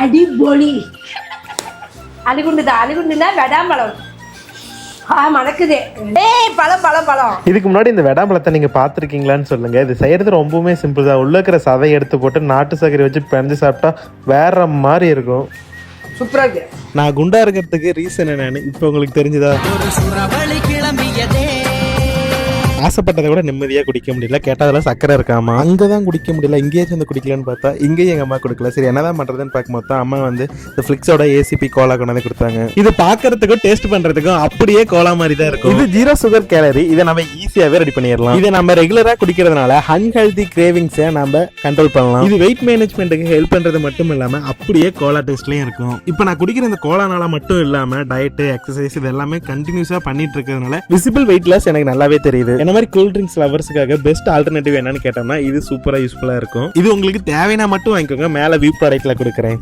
அடிபொலி. அலிகுண்டு தான் அலிகுண்டு தான் வெடாம்பழம். ஆ மணக்குது. ஏய் பழம் பழம் பழம். இதுக்கு முன்னாடி இந்த வெடாம்பழத்தை நீங்க பார்த்துருக்கீங்களான்னு சொல்லுங்க. இது செய்யறது ரொம்பவுமே சிம்பிள் தான். உள்ள இருக்கிற சதை எடுத்து போட்டு நாட்டு சர்க்கரை வச்சு பிணைஞ்சு சாப்பிட்டா வேற மாதிரி இருக்கும். சூப்பரா இருக்கு. நான் குண்டா இருக்கிறதுக்கு ரீசன் என்னன்னு இப்போ உங்களுக்கு தெரிஞ்சுதா? ஆசைப்பட்டதை கூட நிம்மதியா குடிக்க முடியல. கேட்டா அதெல்லாம் சக்கரை இருக்காமா? அங்கதான் குடிக்க முடியல. இங்கேயே சேர்ந்து குடிக்கலன்னு பார்த்தா இங்கேயும் எங்க அம்மா கொடுக்கல. சரி என்னதான் பண்றதுன்னு பார்க்கும்போது தான் அம்மா வந்து இந்த ஃபிளிக்ஸோட ஏசிபி கோலா கொண்டு வந்து கொடுத்தாங்க. இது பார்க்கறதுக்கும் டேஸ்ட் பண்றதுக்கும் அப்படியே கோலா மாதிரி தான் இருக்கும். இது ஜீரோ சுகர் கேலரி இதை நம்ம ஈஸியாவே ரெடி பண்ணிடலாம். இதை நம்ம ரெகுலரா குடிக்கிறதுனால அன்ஹெல்தி கிரேவிங்ஸை நம்ம கண்ட்ரோல் பண்ணலாம். இது வெயிட் மேனேஜ்மெண்ட்டுக்கு ஹெல்ப் பண்றது மட்டும் இல்லாம அப்படியே கோலா டேஸ்ட்லயும் இருக்கும். இப்போ நான் குடிக்கிற இந்த கோலானால மட்டும் இல்லாம டயட் எக்ஸசைஸ் இது எல்லாமே கண்டினியூஸா பண்ணிட்டு இருக்கிறதுனால விசிபிள் வெயிட் லாஸ் எனக்கு நல்லாவே தெரியுது. என்ன மாதிரி கூல் ட்ரிங்க்ஸ் லவர்ஸுக்காக பெஸ்ட் ஆல்டர்னேட்டிவ் என்னன்னு கேட்டோம்னா இது சூப்பராக யூஸ்ஃபுல்லாக இருக்கும். இது உங்களுக்கு தேவைன்னா மட்டும் வாங்கிக்கோங்க. மேலே வியூ ப்ராடக்ட்டில் கொடுக்குறேன்.